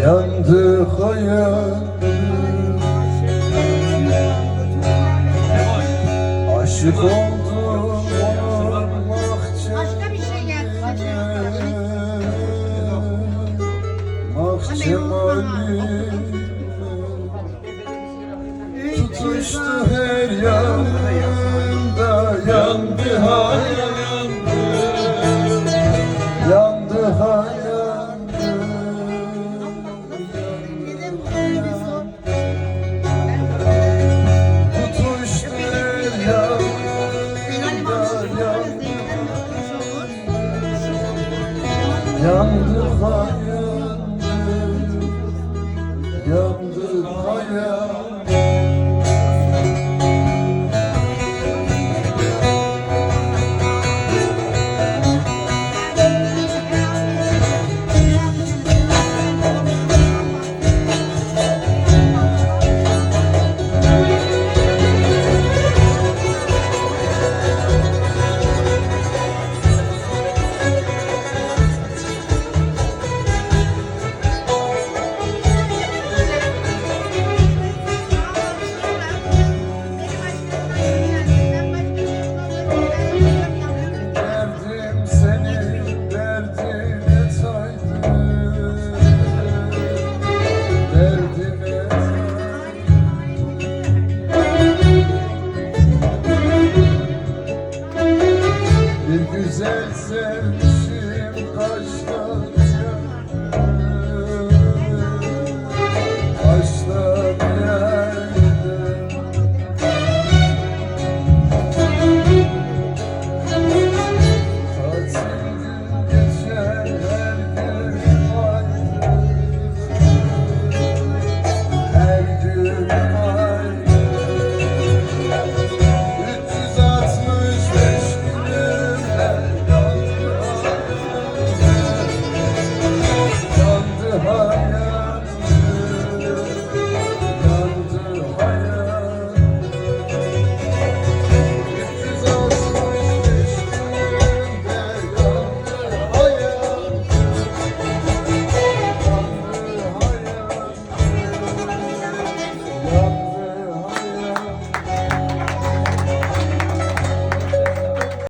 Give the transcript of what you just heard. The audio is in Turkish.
Yandı hayal Aşık oldum Başka bir şey geldi. Mahcemalime Tutuştu her Yandı hayal Bir güzel sevmişim kaçta